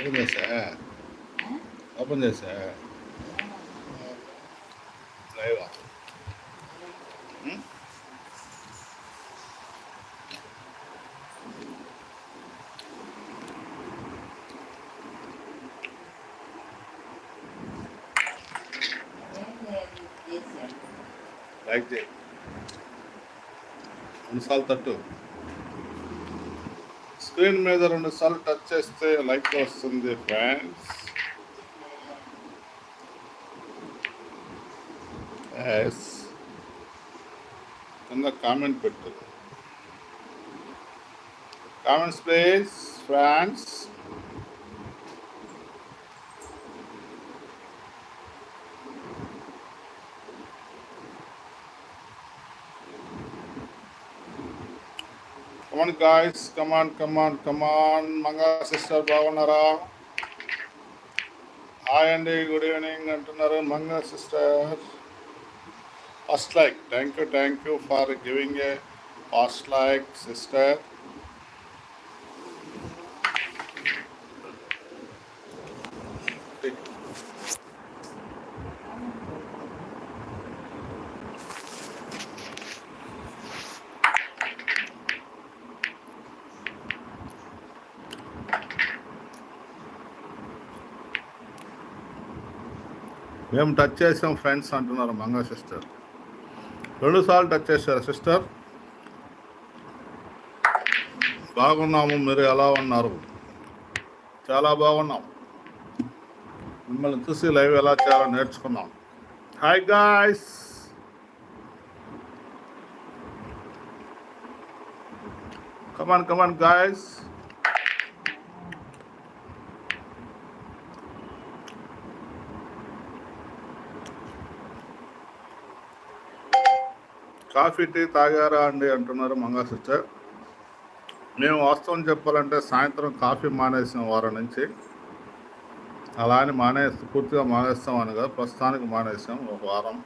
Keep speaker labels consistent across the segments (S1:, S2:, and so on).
S1: Open చేసా? Open చేసా? Live? Like చేయి. రెండుసార్లు తట్టు. స్క్రీన్ మీద రెండు సార్లు టచ్ చేస్తే లైక్ వస్తుంది ఫ్రెండ్స్. ఎస్ కింద కామెంట్ పెట్టు. Comments please friends. Come on guys come on come on come on Manga sister బాగున్నారా? హాయ్ అండి గుడ్ ఈవినింగ్ అంటున్నారు. Manga sister first like thank you thank you for giving a first like sister మేము touch చేసాం friends అంటున్నారు Manga sister రెండుసార్లు touch చేశారు sister బాగున్నాము మీరు ఎలా ఉన్నారు? చాలా బాగున్నాం. మిమ్మల్ని చూసి లైవ్ ఎలా చేయాలో నేర్చుకున్నాం. Hi guys come on come on guys coffee tea తాగారా అండి అంటున్నారు మంగా సిస్టర్. మేము వాస్తవం చెప్పాలంటే సాయంత్రం కాఫీ మానేసిన వారం నుంచి అలా అని మానేసి పూర్తిగా మానేస్తామని కదా ప్రస్తుతానికి మానేసాం ఒక వారం.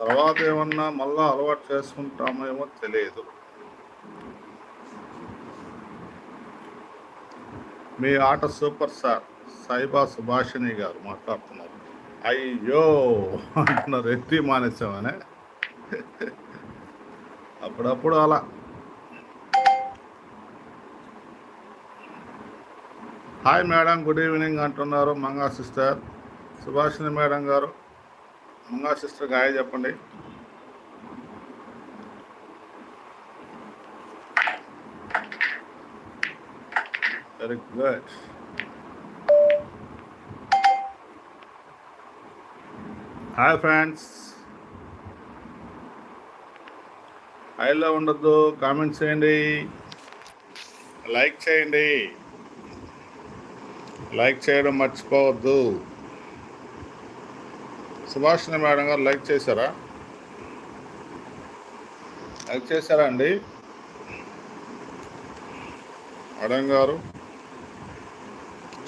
S1: తర్వాత ఏమన్నా మళ్ళీ అలవాటు చేసుకుంటామేమో తెలియదు. మీ ఆట సూపర్ సార్ సాయిబా సుభాషిణి గారు మాట్లాడుతున్నారు. అయ్యో అంటున్నారు ఎత్తి మానేసామనే. అప్పుడప్పుడు అలా. హాయ్ మేడం గుడ్ ఈవినింగ్ అంటున్నారు మంగా సిస్టర్. సుభాషిణి మేడం గారు మంగా సిస్టర్ హాయ్ చెప్పండి. వెరీ గుడ్ హాయ్ ఫ్రెండ్స్ హైలో ఉండొద్దు కామెంట్ చేయండి. లైక్ చేయండి. లైక్ చేయడం మర్చిపోవద్దు. సుభాషిణి మేడం గారు లైక్ చేశారా? లైక్ చేశారా అండి? మేడం గారు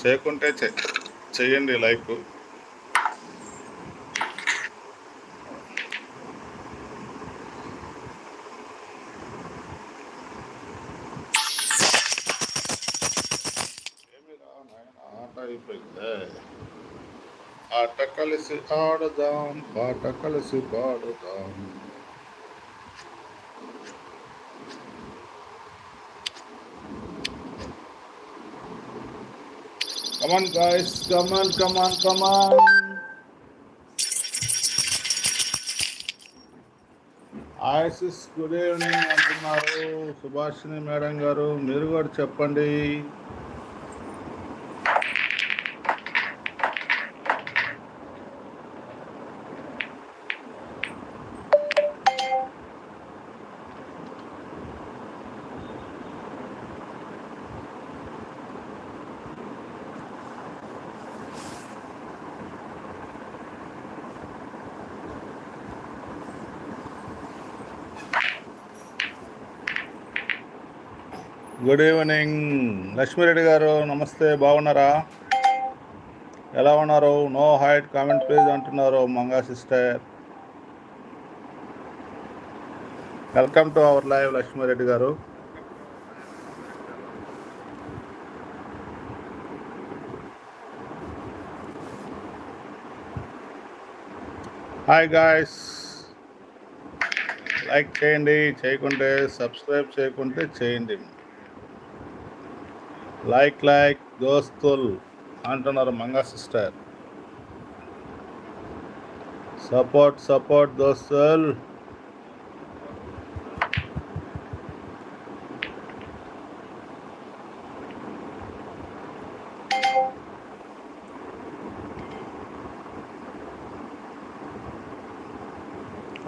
S1: చేయకుంటే చె- లైక్ ఏమిరా నాయనా, ఆట అయిపోయిందే ఆట కలిసి ఆడదాం పాట కలిసి పాడుదాం. Come on guys come on come on come on ఆయసిస్ good evening అంటున్నారు. సుభాషిణి మేడం గారు మీరు కూడా చెప్పండి. Good evening. లక్ష్మీరెడ్డి గారు నమస్తే బాగున్నారా? ఎలా ఉన్నారు? నో హైట్ కామెంట్ ప్లీజ్ అంటున్నారు Manga sister. Welcome to our live Lakshmi Reddy గారు. హాయ్ గాయస్ లైక్ చేయండి చేయకుంటే సబ్స్క్రైబ్ చేయకుంటే చేయండి. లైక్ లైక్ దోస్తుల్ అంటున్నారు మంగ సిస్టర్. సపోర్ట్ సపోర్ట్ దోస్తుల్.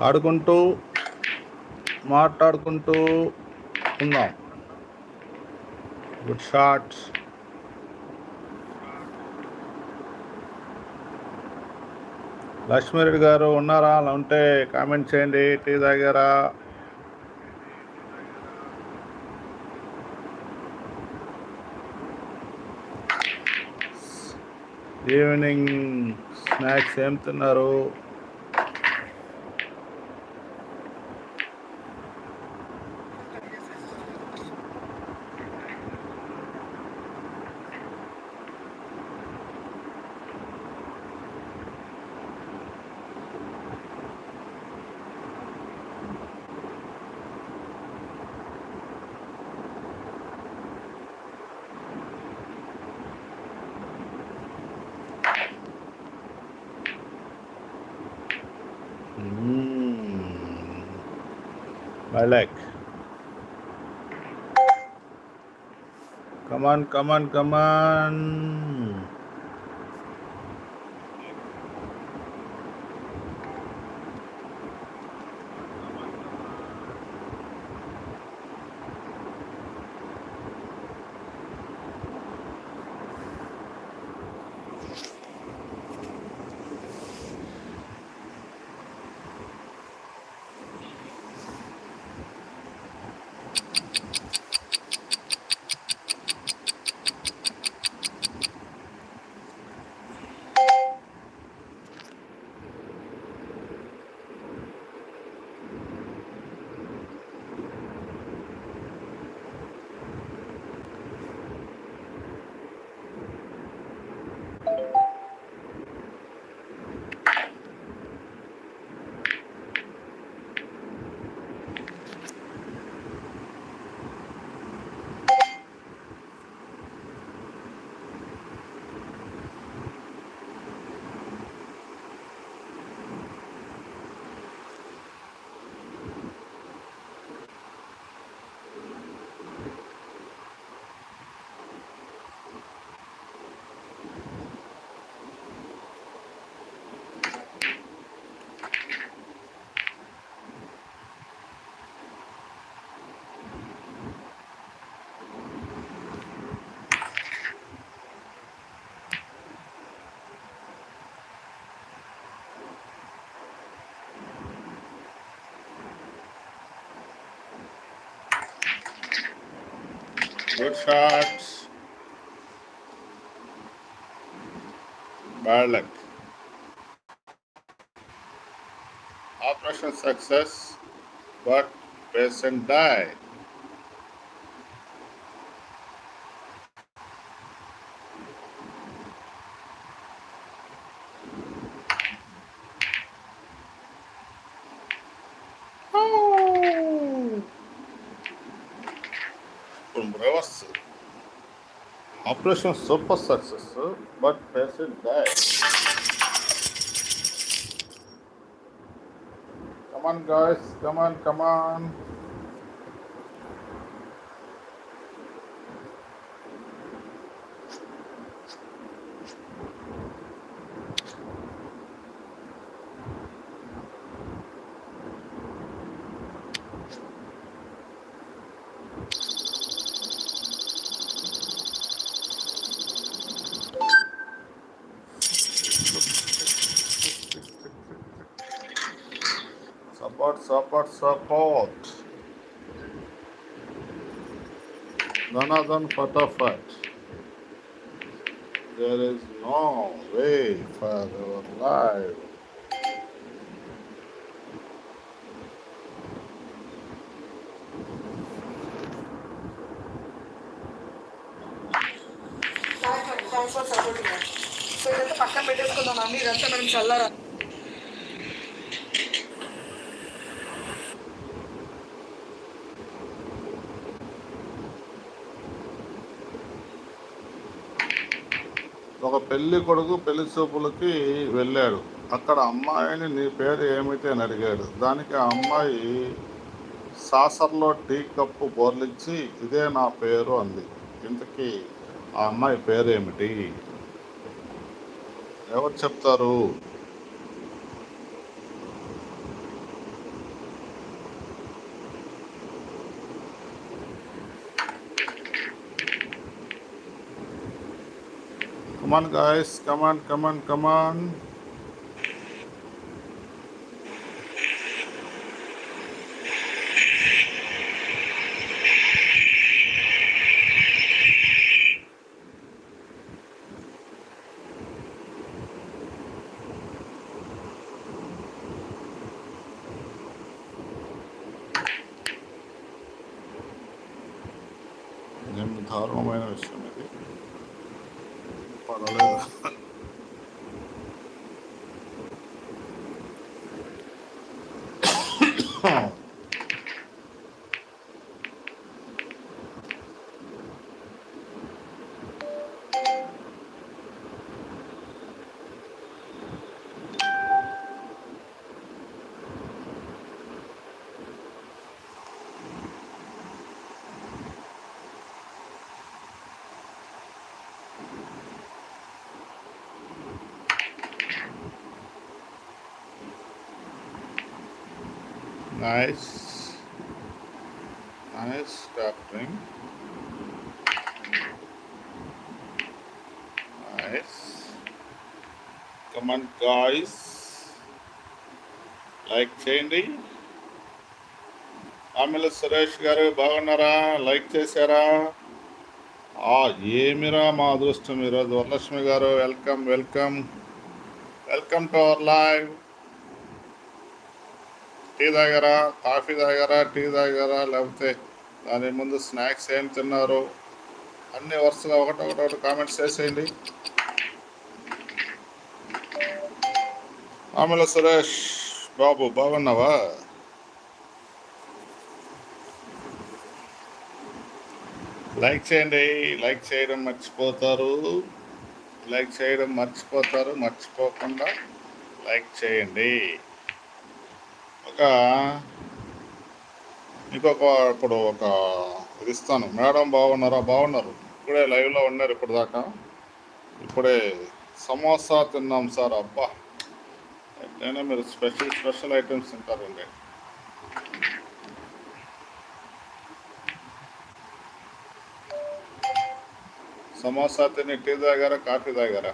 S1: ఆడుకుంటూ మాట్లాడుకుంటూ ఉందాం. గుడ్ షాట్స్ లక్ష్మీరెడ్డి గారు ఉన్నారా? అలా ఉంటే కామెంట్ చేయండి. టీ తాగారా? ఈవినింగ్ స్నాక్స్ ఏం తిన్నారు? Mm. I like. Come on, come on, come on. Good shots. Bad luck. Operation success, but patient died. expression super success, but present that. Come on, guys. Come on, come on. Dhanadhan Fatafat. There is no way for our life.
S2: Thanks for supporting so ఇదంతా పక్కన పెట్టేసుకుందాం అండి ఇదంతా మనం చల్లారా
S1: పెళ్ళి కొడుకు పెళ్ళి చూపులకి వెళ్ళాడు. అక్కడ అమ్మాయిని నీ పేరు ఏమిటి అని అడిగాడు. దానికి ఆ అమ్మాయి సాసర్లో టీ కప్పు బోర్లిచ్చి ఇదే నా పేరు అంది. ఇంతకీ ఆ అమ్మాయి పేరేమిటి? ఎవరు చెప్తారు? Come on, guys. Come on, come on, come on. Nice. Nice doctoring Nice. Come on, like చేయండి. ఆమెల సురేష్ గారు బాగున్నారా? లైక్ చేశారా? ఆ ఏమిరా మా అదృష్టం ఈరోజు Varalakshmi garu? Welcome welcome welcome to our live tea తాగారా కాఫీ తాగారా టీ తాగారా లేకపోతే దాని ముందు స్నాక్స్ ఏం తిన్నారు? అన్ని వరుసగా ఒకటొకటి ఒకటి కామెంట్స్ చేసేయండి. ఆమెల సురేష్ బాబు బాగున్నావా? లైక్ చేయండి లైక్ చేయడం మర్చిపోతారు. లైక్ చేయడం మర్చిపోతారు మర్చిపోకుండా లైక్ చేయండి. ఒక ఇంకొక ఇప్పుడు ఒక ఇది ఇస్తాను. మేడం బాగున్నారా? బాగున్నారు. ఇప్పుడే లైవ్లో ఉన్నారు ఇప్పుడు దాకా ఇప్పుడే సమోసా తిన్నాం సార్. అబ్బా! ఎట్లయినా మీరు స్పెషల్ స్పెషల్ ఐటమ్స్ తింటారండి సమోసా తిని టీ తాగారా? కాఫీ తాగారా?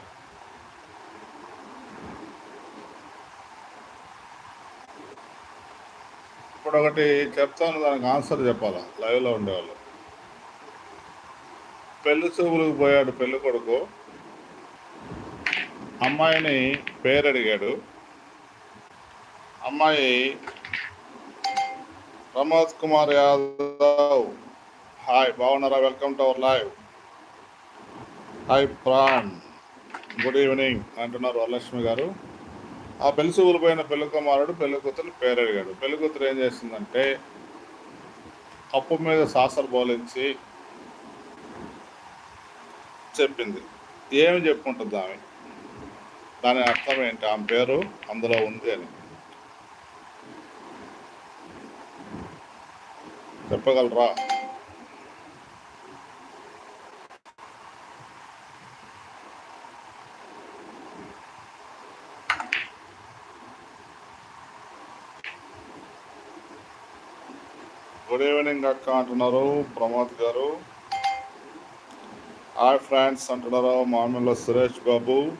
S1: ఒకటి చెప్తాను దానికి ఆన్సర్ చెప్పాలా? లైవ్లో ఉండేవాళ్ళు. పెళ్ళి చూపులకు పోయాడు పెళ్ళి కొడుకు. అమ్మాయిని పేరు అడిగాడు. అమ్మాయి ప్రమోద్ కుమార్ యాదవ్. హాయ్ బాగున్నారా? Welcome to our live hi Pran good evening అంటున్నారు వరలక్ష్మి గారు. ఆ పెళ్ళి చూపులు పోయిన పెళ్ళి కుమారుడు పెళ్ళి కూతురు పేరడిగాడు. పెళ్ళి కూతురు ఏం చేసిందంటే కప్పు మీద సాసర్ బోలించి చెప్పింది. ఏమి చెప్పుకుంటుంది ఆమె? దాని అర్థం ఏంటి? ఆమె పేరు అందులో ఉంది అని. చెప్పగలరా? గుడ్ ఈవినింగ్ అక్క అంటున్నారు. ప్రమోద్ గారు. హాయ్ ఫ్రెండ్స్ అంటున్నారు. మామూలు Suresh Babu.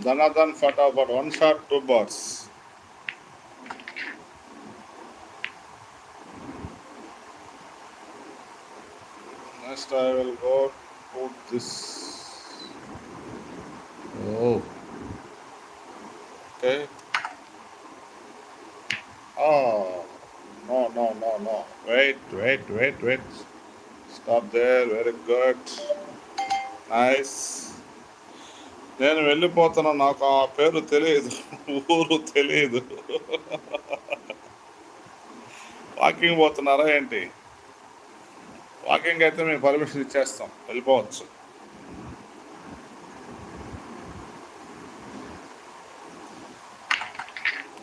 S1: Janardhan Fatabat, one shot, two bars. Next, I will go put this. Oh. Okay. Oh. No, no, no, no. Wait, wait, wait, wait. Stop there. Very good. Nice. నేను వెళ్ళిపోతున్నా నాకు ఆ పేరు తెలియదు. ఊరు తెలియదు. వాకింగ్ పోతున్నారా ఏంటి? వాకింగ్ అయితే మేము పర్మిషన్ ఇచ్చేస్తాం. వెళ్ళిపోవచ్చు.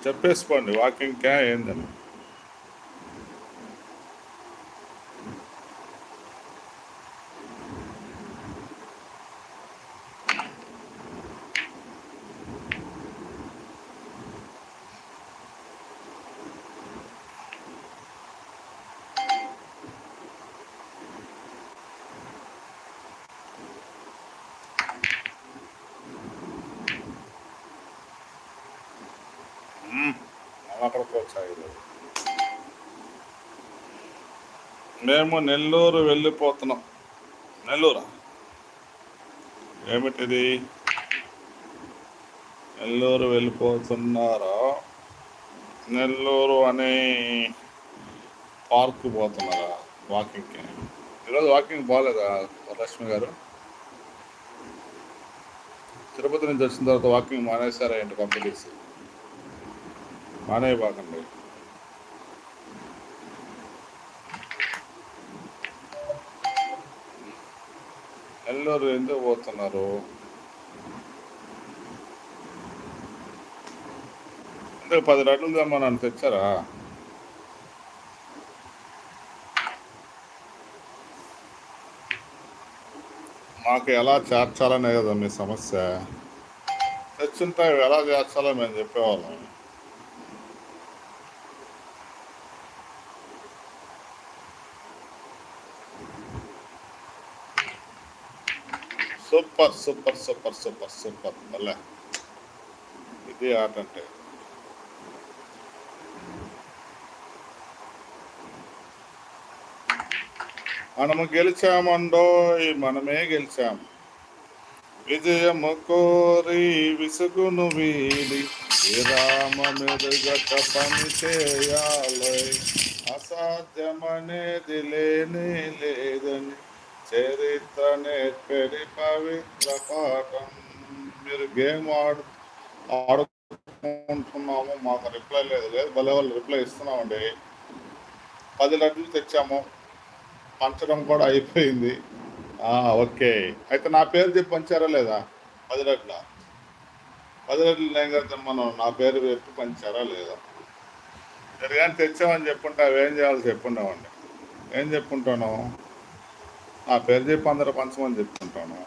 S1: చెప్పేసుకోండి వాకింగ్ క్యా ఏందని. మేము నెల్లూరు వెళ్ళిపోతున్నాం. నెల్లూరా? ఏమిటిది? నెల్లూరు వెళ్ళిపోతున్నారా? నెల్లూరు అనే పార్క్ పోతున్నారా? వాకింగ్కి. ఈరోజు వాకింగ్ పోలేదా వరలక్ష్మి గారు? తిరుపతి నుంచి వచ్చిన తర్వాత వాకింగ్ మానేశారా ఏంటి కంపెనీస్? మానే నెల్లూరు ఎందుకు పోతున్నారు? ఎందుకు పది రెట్లు తెమ్మని తెచ్చారా? మాకు ఎలా చేర్చాలనే కదా మీ సమస్య. తెచ్చుంటే ఎలా చేర్చాలో మేము చెప్పేవాళ్ళం. Super super super super super. మళ్ళా ఇది ఆట అంటే. మనము గెలిచామండో మనమే గెలిచాం. విజయము కోరి విసుగును వీడి విరామ పని చేయాలి. అసాధ్యమనేది లేనే లేదని చరిత్ర నేర్పేది పవిత్ర పాఠం. మీరు గేమ్ ఆడు ఆడుకుంటున్నాము. మాకు రిప్లై లేదు. లేదు భలే వాళ్ళు రిప్లై ఇస్తున్నామండి. పది లడ్లు తెచ్చాము. పంచడం కూడా అయిపోయింది. ఓకే. అయితే నా పేరు చెప్పి పంచారా లేదా? పది లడ్ల? పది లడ్లు లేకపోతే మనం? నా పేరు చెప్పి పంచారా లేదా? మీరు కానీ తెచ్చామని చెప్పుంటే అవి ఏం చేయాలో చెప్పుంటామండి ఏం చెప్పుంటాను? ఆ పేరు చెప్పి అందరూ పంచమని చెప్పుకుంటాను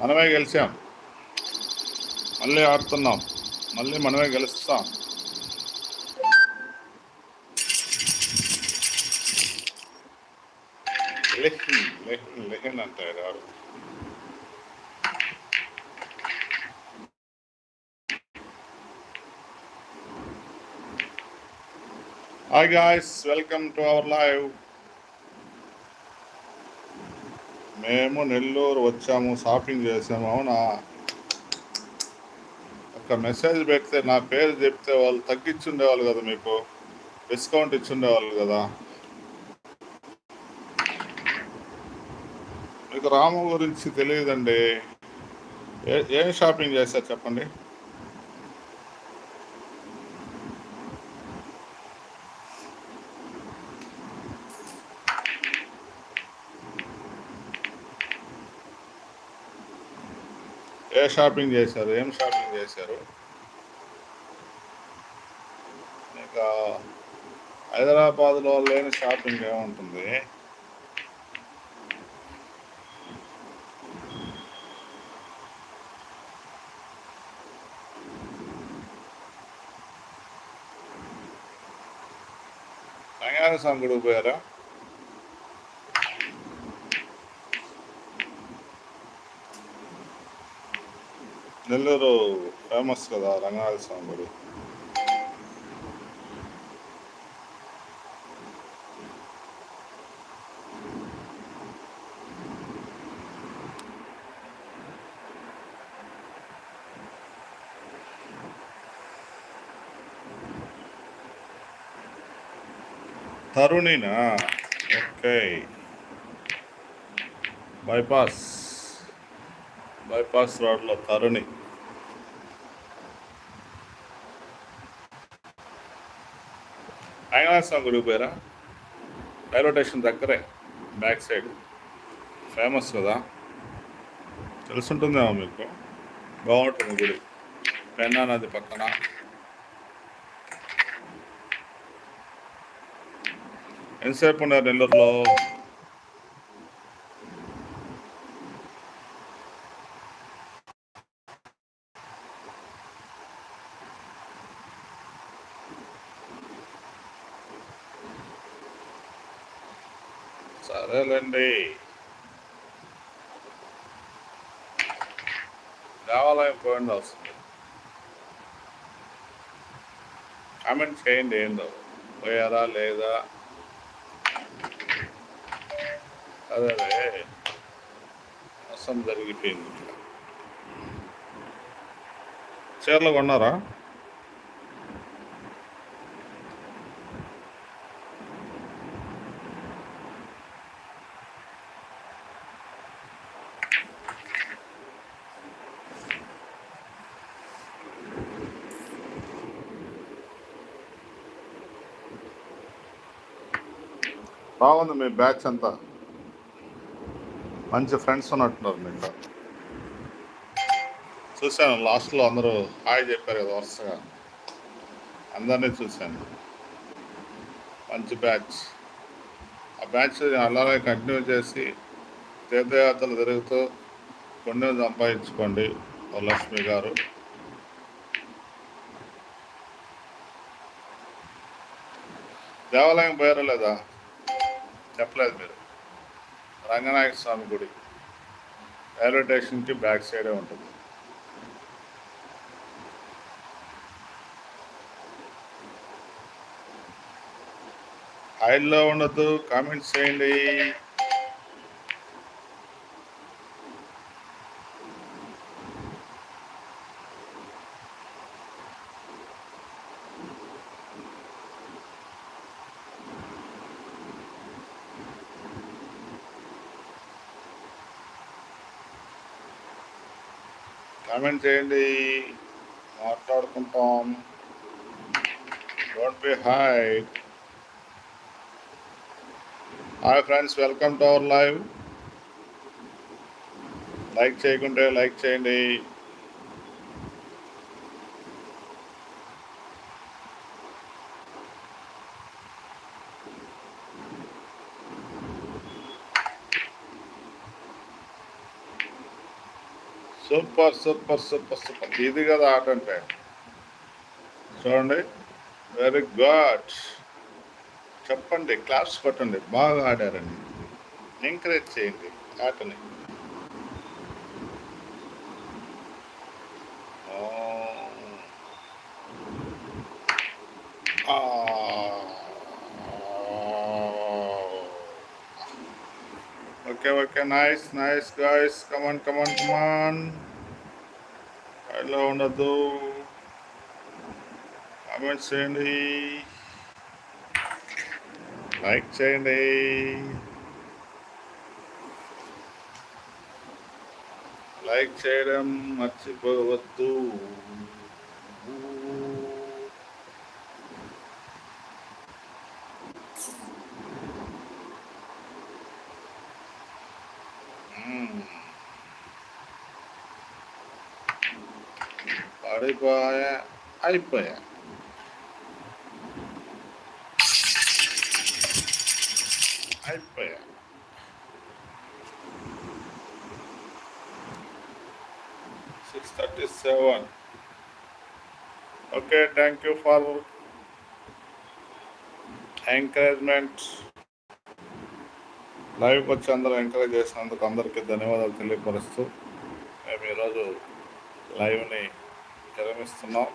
S1: మనమే గెలిచాం. మళ్ళీ ఆడుతున్నాం. మళ్ళీ మనమే గెలుస్తాం. లెహన్ లెహన్ లెహన్ అంటారు hi guys welcome to our live మేము నెల్లూరు వచ్చాము షాపింగ్ చేసాము అవునా? ఒక మెసేజ్ పెడితే నా పేరు చెప్తే వాళ్ళు తగ్గించుండేవాళ్ళు కదా మీకు? డిస్కౌంట్ ఇచ్చుండేవాళ్ళు కదా? మీకు రాము గురించి తెలియదండి. ఏ ఏం షాపింగ్ చేశారు చెప్పండి? ఏ షాపింగ్ చేశారు? ఏం షాపింగ్ చేశారు? ఇంకా హైదరాబాద్లో లేని షాపింగ్ ఏముంటుంది? రంగాన గుడికి పోయారా? నెల్లూరు ఫేమస్ కదా రంగనాథ స్వామి గుడి. తరుణినా? ఓకే. బైపాస్. బైపాస్ రోడ్లో తరుణి రంగనాథస్వామి గుడికి పోయారా? రైల్వే స్టేషన్ దగ్గరే బ్యాక్ సైడ్. ఫేమస్ కదా. తెలుసుంటుందేమో మీకు. బాగుంటుంది గుడి. పెన్నా నది పక్కన. ఎంతసేపు ఉన్నారు నెల్లూరులో? సరేలేండి. దేవాలయం పోయింది వస్తుంది కామెంట్ చేయండి ఏందో పోయారా లేదా? అదే అసలు జరిగిపోయింది. చీరలు కొన్నారా? బాగుంది మీ బ్యాచ్ అంతా. మంచి ఫ్రెండ్స్ ఉన్నట్టున్నారు మీకు చూశాను లాస్ట్లో అందరూ హాయ్ చెప్పారు కదా వరుసగా. అందరినీ చూశాను. మంచి బ్యాచ్ ఆ బ్యాచ్ అలాగే కంటిన్యూ చేసి తీర్థయాత్రలు తిరుగుతూ పుణ్యం సంపాదించుకోండి వరలక్ష్మి లక్ష్మి గారు. దేవాలయం పోయారా లేదా? చెప్పలేదు మీరు. రంగనాయక స్వామి గుడి. రైల్వే స్టేషన్కి బ్యాక్ సైడే ఉంటుంది. ఆయిల్లో ఉండదు కామెంట్స్ చేయండి. కామెంట్ చేయండి. మాట్లాడుకుంటాం. Don't be hi hi friends welcome to our live like చేయకుంటే లైక్ చేయండి. Super super super super. ఇది కదా ఆట అంటే. చూడండి. వెరీ గుడ్ చెప్పండి క్లాప్స్ కొట్టండి. బాగా ఆడారండి. ఎంకరేజ్ చేయండి ఆటని. Okay okay. Nice nice guys come on come on come on ఇలా ఉండద్దు. కామెంట్స్ చేయండి. లైక్ చేయండి. లైక్ చేయడం మర్చిపోవద్దు. మ్మ్. పడిపోయా అయిపోయా అయిపోయా six thirty seven okay thank you for encouragement లైవ్కి వచ్చి అందరూ ఎంకరేజ్ చేసినందుకు అందరికీ ధన్యవాదాలు తెలియపరుస్తూ మేము ఈరోజు లైవ్ని విరమిస్తున్నాం